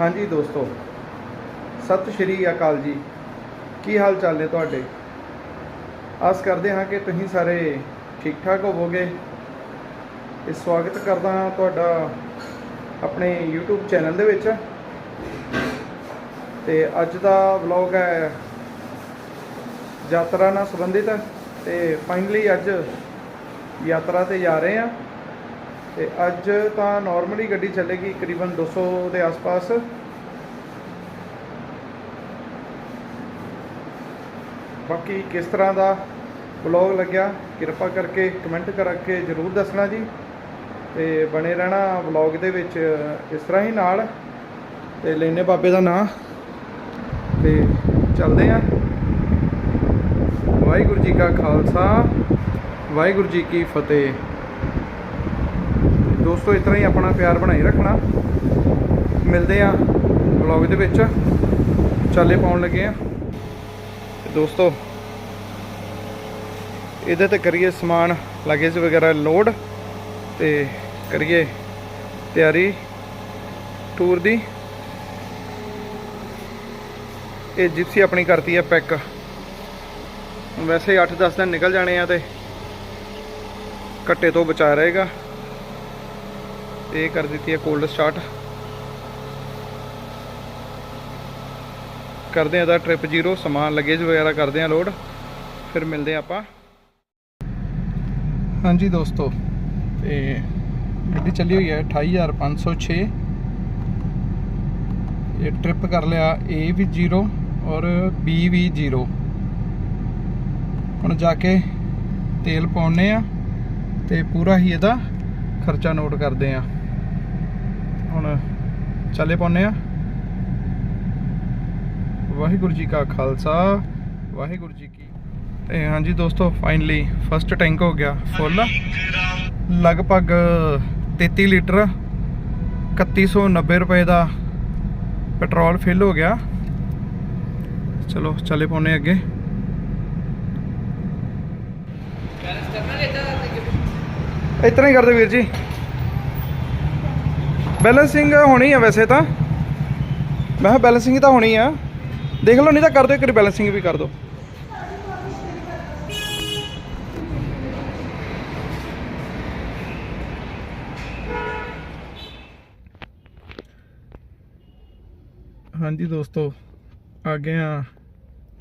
ਹਾਂਜੀ ਦੋਸਤੋ, ਸਤਿ ਸ਼੍ਰੀ ਅਕਾਲ ਜੀ। ਕੀ ਹਾਲ ਚਾਲ ਨੇ ਤੁਹਾਡੇ? ਆਸ ਕਰਦੇ ਹਾਂ ਕਿ ਤੁਸੀਂ ਸਾਰੇ ਠੀਕ ਠਾਕ ਹੋਵੋਗੇ। ਤੇ ਸਵਾਗਤ ਕਰਦਾ ਹਾਂ ਤੁਹਾਡਾ ਆਪਣੇ YouTube ਚੈਨਲ ਦੇ ਵਿੱਚ। ਤੇ ਅੱਜ ਦਾ ਵਲੌਗ ਹੈ ਯਾਤਰਾ ਨਾਲ ਸੰਬੰਧਿਤ। ਤੇ ਫਾਈਨਲੀ ਅੱਜ ਯਾਤਰਾ ਤੇ ਜਾ ਰਹੇ ਹਾਂ। ਤੇ ਅੱਜ ਤਾਂ ਨਾਰਮਲੀ ਗੱਡੀ ਚੱਲੇਗੀ ਤਕਰੀਬਨ 200 ਦੇ ਆਸ-ਪਾਸ। ਬਾਕੀ ਕਿਸ ਤਰ੍ਹਾਂ ਦਾ ਵਲੌਗ ਲੱਗਿਆ, ਕਿਰਪਾ ਕਰਕੇ ਕਮੈਂਟ ਕਰਕੇ ਜਰੂਰ ਦੱਸਣਾ ਜੀ। ਤੇ ਬਣੇ ਰਹਿਣਾ ਵਲੌਗ ਦੇ ਵਿੱਚ ਇਸ ਤਰ੍ਹਾਂ ਹੀ ਨਾਲ। ਤੇ ਲੈਨੇ ਬਾਬੇ ਦਾ ਨਾਂ। ਤੇ ਚੱਲਦੇ ਆਂ ਵਾਹਿਗੁਰੂ ਜੀ ਕਾ ਖਾਲਸਾ, ਵਾਹਿਗੁਰੂ ਜੀ ਕੀ ਫਤਿਹ। ਦੋਸਤੋ ਇਸ ਤਰ੍ਹਾਂ ਹੀ ਆਪਣਾ ਪਿਆਰ ਬਣਾਈ ਰੱਖਣਾ। ਮਿਲਦੇ ਆ ਵਲੌਗ ਦੇ ਵਿੱਚ। ਚਾਲੇ ਪਾਉਣ ਲੱਗੇ ਆ ਦੋਸਤੋ, ਇਹਦੇ ਤੇ ਕਰੀਏ ਸਮਾਨ ਲਗੇਜ ਵਗੈਰਾ ਲੋਡ ਤੇ ਕਰੀਏ ਤਿਆਰੀ ਟੂਰ ਦੀ। ਇਹ ਜਿਪਸੀ ਆਪਣੀ ਕਰਤੀ ਹੈ ਪੈਕ ਵੈਸੇ 8-10 ਦਿਨ ਨਿਕਲ ਜਾਣੇ ਆ ਤੇ ਘੱਟੇ ਤੋਂ ਬਚਾ ਰਹੇਗਾ। ਇਹ ਕਰ ਦਿੱਤੀ ਹੈ ਕੋਲਡ ਸਟਾਰਟ ਕਰਦੇ ਆ ਦਾ ਟ੍ਰਿਪ ਜ਼ੀਰੋ ਸਮਾਨ ਲਗੇਜ ਵਗੈਰਾ ਕਰਦੇ ਆ ਲੋਡ ਫਿਰ ਮਿਲਦੇ ਆ ਆਪਾਂ। ਹਾਂਜੀ ਦੋਸਤੋ, ਤੇ ਗੱਡੀ ਚੱਲੀ ਹੋਈ ਹੈ 28506 ਇਹ ਟ੍ਰਿਪ ਕਰ ਲਿਆ A ਵੀ 0 ਔਰ B ਵੀ 0 ਹੁਣ ਜਾ ਕੇ ਤੇਲ ਪਾਉਣੇ ਆ ਤੇ ਪੂਰਾ ਹੀ ਇਹਦਾ ਖਰਚਾ ਨੋਟ ਕਰਦੇ ਆ ਹੁਣ ਚੱਲੇ ਪਾਉਨੇ ਆ ਵਾਹਿਗੁਰੂ ਜੀ ਕਾ ਖਾਲਸਾ ਵਾਹਿਗੁਰੂ ਜੀ ਕੀ ਤੇ ਹਾਂਜੀ ਦੋਸਤੋ ਫਾਈਨਲੀ ਫਸਟ ਟੈਂਕ ਹੋ ਗਿਆ ਫੁੱਲ ਲਗਭਗ 33 ਲੀਟਰ 3190 ਰੁਪਏ ਦਾ ਪੈਟਰੋਲ ਫਿਲ ਹੋ ਗਿਆ। ਚਲੋ ਚੱਲੇ ਪਾਉਨੇ ਅੱਗੇ। ਤਰ੍ਹਾਂ ਹੀ ਕਰਦੇ ਵੀਰ ਜੀ। ਬੈਲੈਂਸਿੰਗ ਹੋਣੀ ਆ ਵੈਸੇ ਤਾਂ। ਮੈਂ ਕਿਹਾ ਬੈਲੈਂਸਿੰਗ ਤਾਂ ਹੋਣੀ ਆ। ਦੇਖ ਲਓ, ਨਹੀਂ ਤਾਂ ਕਰ ਦਿਓ, ਇੱਕ ਬੈਲੈਂਸਿੰਗ ਵੀ ਕਰ ਦਿਓ। ਹਾਂਜੀ ਦੋਸਤੋ, ਆ ਗਏ ਆ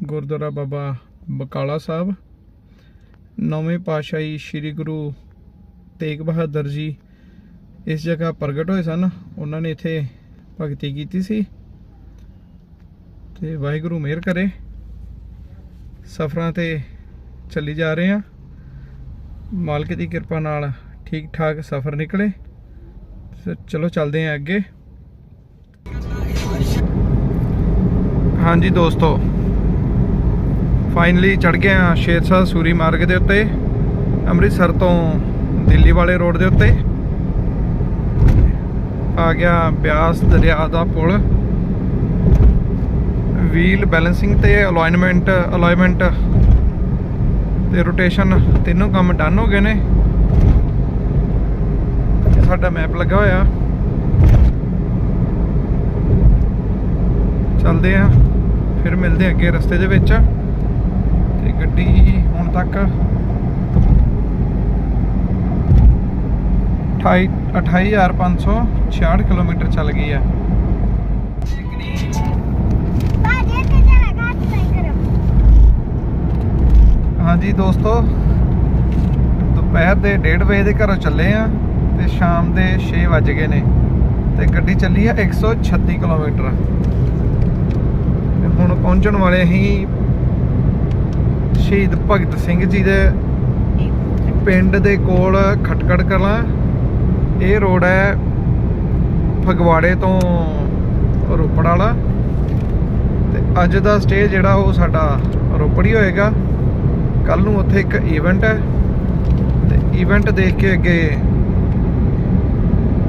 ਗੁਰਦੁਆਰਾ ਬਾਬਾ ਬਕਾਲਾ ਸਾਹਿਬ। ਨੌਵੇਂ ਪਾਤਸ਼ਾਹੀ ਸ੍ਰੀ ਗੁਰੂ ਤੇਗ ਬਹਾਦਰ ਜੀ ਇਸ ਜਗ੍ਹਾ ਪ੍ਰਗਟ ਹੋਏ ਸਨ। ਉਹਨਾਂ ਨੇ ਇੱਥੇ ਭਗਤੀ ਕੀਤੀ ਸੀ ਤੇ ਵਾਹਿਗੁਰੂ ਮਿਹਰ ਕਰੇ। ਸਫ਼ਰਾਂ ਤੇ ਚੱਲੀ ਜਾ ਰਹੇ ਆ ਮਾਲਕ ਦੀ ਕਿਰਪਾ ਨਾਲ ਠੀਕ ਠਾਕ ਸਫ਼ਰ ਨਿਕਲੇ। ਚਲੋ ਚੱਲਦੇ ਆ ਅੱਗੇ। ਹਾਂਜੀ ਦੋਸਤੋ ਫਾਈਨਲੀ ਚੜ ਗਏ ਆ ਸ਼ੇਰਸ਼ਾਹ ਸੂਰੀ ਮਾਰਗ ਦੇ ਉੱਤੇ, ਅੰਮ੍ਰਿਤਸਰ ਤੋਂ ਦਿੱਲੀ ਵਾਲੇ ਰੋਡ ਦੇ ਉੱਤੇ। ਆ ਗਿਆ ਬਿਆਸ ਦਰਿਆ ਦਾ ਪੁਲ। ਵੀਲ ਬੈਲੈਂਸਿੰਗ ਤੇ ਅਲਾਈਨਮੈਂਟ ਅਲਾਈਨਮੈਂਟ ਤੇ ਰੋਟੇਸ਼ਨ ਤਿੰਨੋਂ ਕੰਮ ਡਨ ਹੋ ਗਏ ਨੇ। ਇਹ ਸਾਡਾ ਮੈਪ ਲੱਗਾ ਹੋਇਆ। ਚੱਲਦੇ ਆ ਫਿਰ ਮਿਲਦੇ ਅੱਗੇ ਰਸਤੇ ਦੇ ਵਿੱਚ। ਤੇ ਗੱਡੀ ਹੁਣ ਤੱਕ 28 28566 ਕਿਲੋਮੀਟਰ ਚੱਲ ਗਈ ਹੈ। ਹਾਂਜੀ ਦੋਸਤੋ ਦੁਪਹਿਰ ਦੇ 1:30 ਵਜੇ ਦੇ ਘਰੋਂ ਚੱਲੇ ਆ ਤੇ ਸ਼ਾਮ ਦੇ 6 ਵੱਜ ਗਏ ਨੇ ਤੇ ਗੱਡੀ ਚੱਲੀ ਆ 136 ਕਿਲੋਮੀਟਰ। ਤੇ ਹੁਣ ਪਹੁੰਚਣ ਵਾਲੇ ਹੀ ਸ਼ਹੀਦ ਭਗਤ ਸਿੰਘ ਜੀ ਦੇ ਪਿੰਡ ਦੇ ਕੋਲ ਖਟਕੜ ਕਲਾਂ। ਇਹ ਰੋਡ ਹੈ ਫਗਵਾੜੇ ਤੋਂ ਰੋਪੜ ਵਾਲਾ। ਤੇ ਅੱਜ ਦਾ ਸਟੇ ਜਿਹੜਾ ਉਹ ਸਾਡਾ ਰੋਪੜ ਹੀ ਹੋਏਗਾ। ਕੱਲ ਨੂੰ ਉੱਥੇ ਇੱਕ ਇਵੈਂਟ ਹੈ। ਤੇ ਇਵੈਂਟ ਦੇਖ ਕੇ ਅੱਗੇ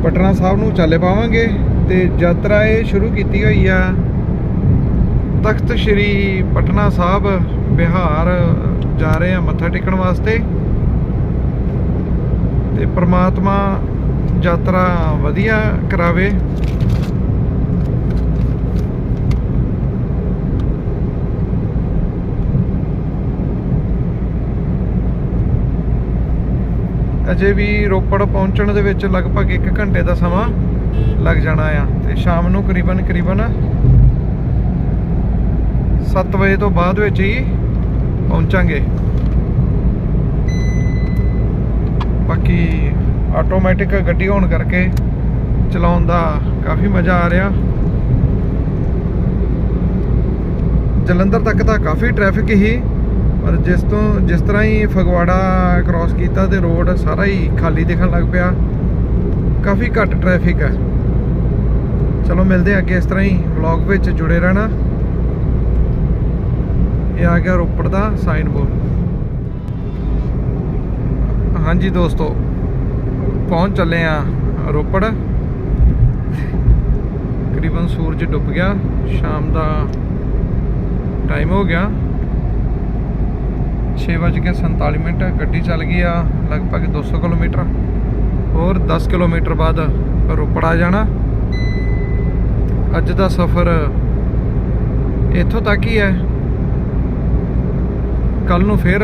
ਪਟਨਾ ਸਾਹਿਬ ਨੂੰ ਚੱਲੇ ਪਾਵਾਂਗੇ। ਤੇ ਯਾਤਰਾ ਇਹ ਸ਼ੁਰੂ ਕੀਤੀ ਹੋਈ ਆ ਤਖਤ ਸ੍ਰੀ ਪਟਨਾ ਸਾਹਿਬ, ਬਿਹਾਰ ਜਾ ਰਹੇ ਆ ਮੱਥਾ ਟੇਕਣ ਵਾਸਤੇ। ਤੇ ਪ੍ਰਮਾਤਮਾ ਯਾਤਰਾ ਵਧੀਆ ਕਰਾਵੇ। ਅਜੇ ਵੀ ਰੋਪੜ ਪਹੁੰਚਣ ਦੇ ਵਿੱਚ ਲਗਭਗ 1 ਘੰਟੇ ਦਾ ਸਮਾਂ ਲੱਗ ਜਾਣਾ ਆ ਤੇ ਸ਼ਾਮ ਨੂੰ ਕਰੀਬਨ ਕਰੀਬਨ 7 ਵਜੇ ਤੋਂ ਬਾਅਦ ਵਿੱਚ ਹੀ ਪਹੁੰਚਾਂਗੇ। ਬਾਕੀ ਆਟੋਮੈਟਿਕ ਗੱਡੀ ਹੋਣ ਕਰਕੇ ਚਲਾਉਣ ਦਾ ਕਾਫੀ ਮਜ਼ਾ ਆ ਰਿਹਾ। ਜਲੰਧਰ ਤੱਕ ਤਾਂ ਕਾਫੀ ਟ੍ਰੈਫਿਕ ਹੀ, ਪਰ ਜਿਸ ਤੋਂ, ਜਿਸ ਤਰ੍ਹਾਂ ਹੀ ਫਗਵਾੜਾ ਕ੍ਰਾਸ ਕੀਤਾ ਤੇ ਰੋਡ ਸਾਰਾ ਹੀ ਖਾਲੀ ਦਿਖਣ ਲੱਗ ਪਿਆ। ਕਾਫੀ ਘੱਟ ਟ੍ਰੈਫਿਕ ਹੈ। ਚਲੋ ਮਿਲਦੇ ਹਾਂ ਅੱਗੇ ਇਸ ਤਰ੍ਹਾਂ ਹੀ ਵਲੌਗ ਵਿੱਚ ਜੁੜੇ ਰਹਿਣਾ। ਇਹ ਆ ਗਿਆ ਰੋਪੜ ਦਾ ਸਾਈਨ ਬੋਰਡ ਹਾਂਜੀ ਦੋਸਤੋ ਪਹੁੰਚ ਚੱਲੇ ਆ ਰੋਪੜ। ਤਕਰੀਬਨ ਸੂਰਜ ਡੁੱਬ ਗਿਆ, ਸ਼ਾਮ ਦਾ ਟਾਈਮ ਹੋ ਗਿਆ। 6:47 ਮਿੰਟ, ਗੱਡੀ ਚੱਲ ਗਈ ਆ ਲਗਭਗ 200 ਕਿਲੋਮੀਟਰ। ਹੋਰ 10 ਕਿਲੋਮੀਟਰ ਬਾਅਦ ਰੋਪੜ ਆ ਜਾਣਾ। ਅੱਜ ਦਾ ਸਫ਼ਰ ਇੱਥੋਂ ਤੱਕ ਹੀ ਹੈ। ਕੱਲ ਨੂੰ ਫਿਰ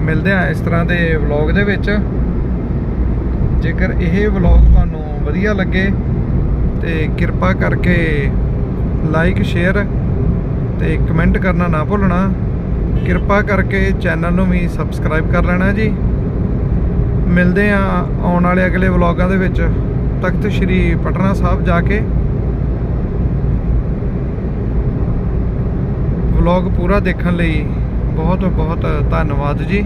ਮਿਲਦੇ ਆ ਇਸ ਤਰ੍ਹਾਂ ਦੇ ਵਲੌਗ ਦੇ ਵਿੱਚ। ਜੇਕਰ ਇਹ ਵਲੌਗ ਤੁਹਾਨੂੰ ਵਧੀਆ ਲੱਗੇ ਤੇ ਕਿਰਪਾ ਕਰਕੇ ਲਾਈਕ ਸ਼ੇਅਰ ਤੇ ਕਮੈਂਟ ਕਰਨਾ ਨਾ ਭੁੱਲਣਾ। ਕਿਰਪਾ ਕਰਕੇ ਚੈਨਲ ਨੂੰ ਵੀ ਸਬਸਕ੍ਰਾਈਬ ਕਰ ਲੈਣਾ ਜੀ। ਮਿਲਦੇ ਆ ਆਉਣ ਵਾਲੇ ਅਗਲੇ ਵਲੌਗਾਂ ਦੇ ਵਿੱਚ। ਤਖਤ ਸ੍ਰੀ ਪਟਨਾ ਸਾਹਿਬ ਜਾ ਕੇ। ਵਲੌਗ ਪੂਰਾ ਦੇਖਣ ਲਈ ਬਹੁਤ ਬਹੁਤ ਧੰਨਵਾਦ ਜੀ।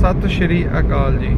ਸਤਿ ਸ਼੍ਰੀ ਅਕਾਲ ਜੀ।